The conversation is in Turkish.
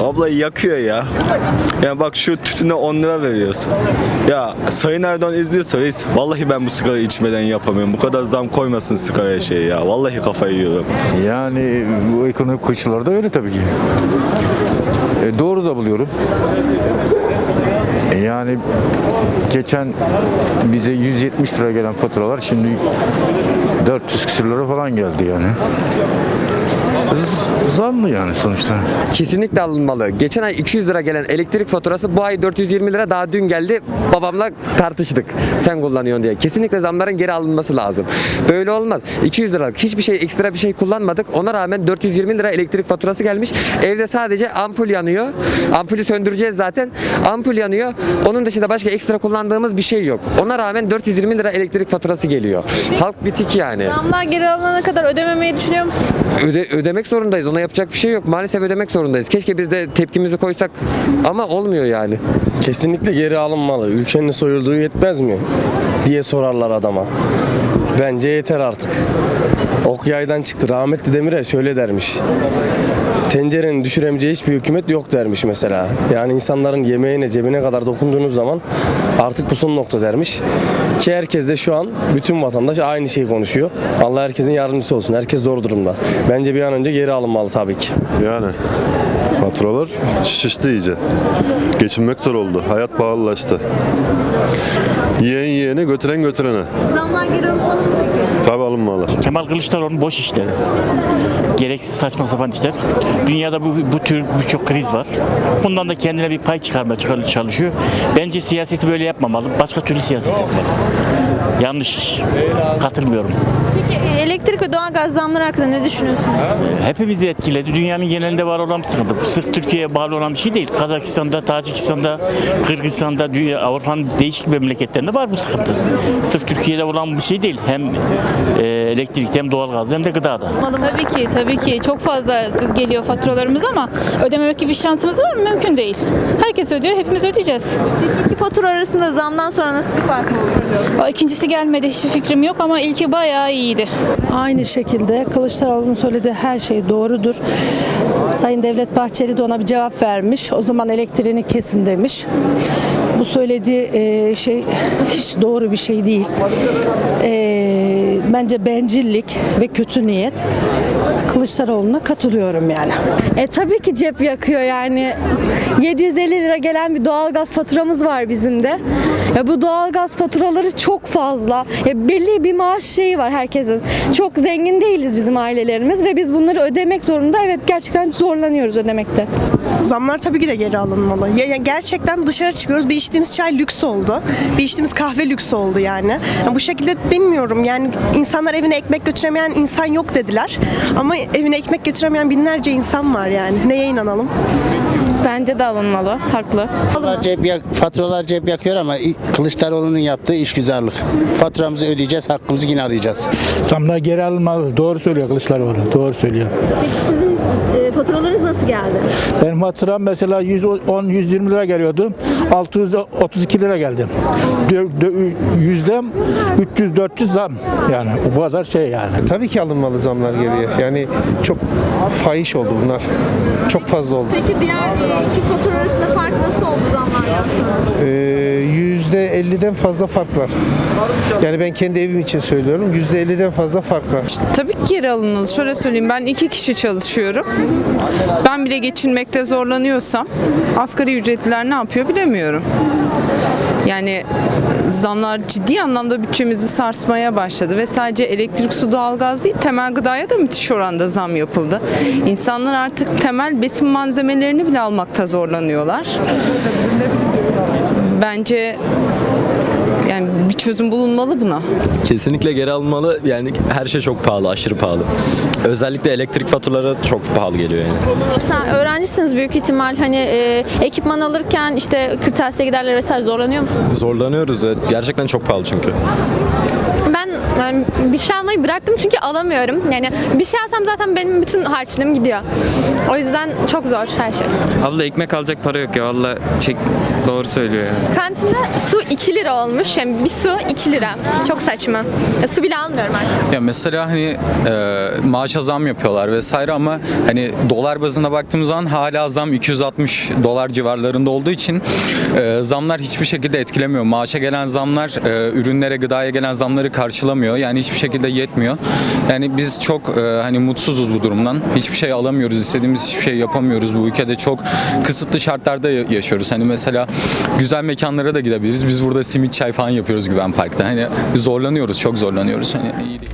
Abla yakıyor ya. Ya bak şu tütüne 10 lira veriyorsun. Ya Sayın Erdoğan izliyorsa reis vallahi ben bu sigara içmeden yapamıyorum. Bu kadar zam koymasın sigaraya şey ya. Vallahi kafayı yiyorum. Yani bu ekonomik koşullarda öyle tabii ki. E, doğru da buluyorum. E, yani geçen bize 170 lira gelen faturalar şimdi 400 küsür lira falan geldi yani. Zamlı yani sonuçta. Kesinlikle alınmalı. Geçen ay 200 lira gelen elektrik faturası bu ay 420 lira daha dün geldi. Babamla tartıştık. Sen kullanıyorsun diye. Kesinlikle zamların geri alınması lazım. Böyle olmaz. 200 liralık hiçbir şey ekstra bir şey kullanmadık. Ona rağmen 420 lira elektrik faturası gelmiş. Evde sadece ampul yanıyor. Ampulü söndüreceğiz zaten. Ampul yanıyor. Onun dışında başka ekstra kullandığımız bir şey yok. Ona rağmen 420 lira elektrik faturası geliyor. Halk bitik yani. Zamlar geri alınana kadar ödememeyi düşünüyor musun? Öde, ödemek zorundayız. Ona yapacak bir şey yok. Maalesef ödemek zorundayız. Keşke biz de tepkimizi koysak ama olmuyor yani. Kesinlikle geri alınmalı. Ülkenin soyulduğu yetmez mi? diye sorarlar adama. Bence yeter artık. Ok yaydan çıktı. Rahmetli Demirel şöyle dermiş. Tencerenin düşüremeyeceği hiçbir hükümet yok dermiş mesela. Yani insanların yemeğine, cebine kadar dokunduğunuz zaman artık bu son nokta dermiş. Ki herkes de şu an bütün vatandaş aynı şeyi konuşuyor. Allah herkesin yardımcısı olsun. Herkes zor durumda. Bence bir an önce geri alınmalı tabii ki. Yani faturalar şişti iyice. Geçinmek zor oldu. Hayat pahalılaştı. Yiyen yiyene götüren götürene. Zamlar geri alınmalı mı peki? Tabi alınmalı. Kemal Kılıçdaroğlu'nun boş işleri. Gereksiz saçma sapan işler. Dünyada bu, bu tür birçok kriz var. Bundan da kendine bir pay çıkarmaya çıkar- çalışıyor. Bence siyaseti böyle yapmamalı. Başka türlü siyaset yapmalı. Yanlış. Katılmıyorum. Peki e, elektrik ve doğalgaz zamları hakkında ne düşünüyorsunuz? Hepimizi etkiledi. Dünyanın genelinde var olan bir sıkıntı. Bu sırf Türkiye'ye bağlı olan bir şey değil. Kazakistan'da, Tacikistan'da, Kırgızistan'da, dünya, Avrupa'nın değişik memleketlerinde var bu sıkıntı. Sırf Türkiye'de olan bir şey değil. Hem e, elektrik hem doğalgaz hem de gıdada. Tabii ki, tabii ki. Çok fazla geliyor faturalarımız ama ödememek gibi bir şansımız var mı? Mümkün değil. Herkes ödüyor, hepimiz ödeyeceğiz. Peki iki fatura arasında zamdan sonra nasıl bir fark olur? O ikincisi gelmedi, hiçbir fikrim yok ama ilki bayağı iyiydi. Aynı şekilde Kılıçdaroğlu'nun söylediği her şey doğrudur. Sayın Devlet Bahçeli de ona bir cevap vermiş. O zaman elektriğini kesin demiş. Bu söylediği e, şey hiç doğru bir şey değil. E, bence bencillik ve kötü niyet. Kılıçdaroğlu'na katılıyorum yani. E tabii ki cep yakıyor yani. 750 lira gelen bir doğalgaz faturamız var bizim de. Ya bu doğalgaz faturaları çok fazla. Ya belli bir maaş şeyi var herkesin. Çok zengin değiliz bizim ailelerimiz ve biz bunları ödemek zorunda. Evet gerçekten zorlanıyoruz ödemekte. Zamlar tabii ki de geri alınmalı. Ya, ya gerçekten dışarı çıkıyoruz. Bir içtiğimiz çay lüks oldu. Bir içtiğimiz kahve lüks oldu yani. Ya bu şekilde bilmiyorum yani insanlar evine ekmek götüremeyen insan yok dediler. Ama evine ekmek götüremeyen binlerce insan var yani. Neye inanalım? Bence de alınmalı, haklı. Faturalar cep, yak- faturalar cep yakıyor ama Kılıçdaroğlu'nun yaptığı işgüzarlık. Faturamızı ödeyeceğiz, hakkımızı yine arayacağız. Zamlar geri alınmalı. Doğru söylüyor Kılıçdaroğlu. Doğru söylüyor. Peki sizin e, faturalarınız nasıl geldi? Benim faturam mesela 110-120 lira geliyordu. 632 lira geldi. Yüzde 300-400 zam. Yani bu kadar şey yani. Tabii ki alınmalı zamlar geriye. Yani çok fahiş oldu bunlar. Çok fazla oldu. Peki diğer e, iki fatura arasında fark nasıl oldu zamlardan sonra? %50'den fazla fark var. Yani ben kendi evim için söylüyorum. %50'den fazla fark var. Tabii ki geri alınmalı. Şöyle söyleyeyim, ben iki kişi çalışıyorum. Ben bile geçinmekte zorlanıyorsam asgari ücretliler ne yapıyor bilemiyorum. Yani zamlar ciddi anlamda bütçemizi sarsmaya başladı ve sadece elektrik, su, doğalgaz değil temel gıdaya da müthiş oranda zam yapıldı. İnsanlar artık temel besin malzemelerini bile almakta zorlanıyorlar. Bence bir çözüm bulunmalı buna. Kesinlikle geri alınmalı. Yani her şey çok pahalı, aşırı pahalı. Özellikle elektrik faturaları çok pahalı geliyor yani. Sen öğrencisiniz büyük ihtimal hani e, ekipman alırken işte kırtasiye giderler vesaire zorlanıyor musunuz? Zorlanıyoruz. Gerçekten çok pahalı çünkü. Ben Yani bir şey almayı bıraktım çünkü alamıyorum. Yani bir şey alsam zaten benim bütün harçlığım gidiyor. O yüzden çok zor her şey. Abla ekmek alacak para yok ya valla çek doğru söylüyor ya. Kantinde su 2 lira olmuş. Yani bir su 2 lira. Çok saçma. Ya, su bile almıyorum artık. Ya mesela hani e, maaşa zam yapıyorlar vesaire ama hani dolar bazına baktığımız zaman hala zam 260 dolar civarlarında olduğu için e, zamlar hiçbir şekilde etkilemiyor. Maaşa gelen zamlar e, ürünlere, gıdaya gelen zamları karşılamıyor. Yani hiçbir şekilde yetmiyor. Yani biz çok e, hani mutsuzuz bu durumdan. Hiçbir şey alamıyoruz, istediğimiz hiçbir şey yapamıyoruz. Bu ülkede çok kısıtlı şartlarda ya- yaşıyoruz. Hani mesela güzel mekanlara da gidebiliriz. Biz burada simit çay falan yapıyoruz Güven Park'ta. Hani zorlanıyoruz, çok zorlanıyoruz. Hani iyi değil.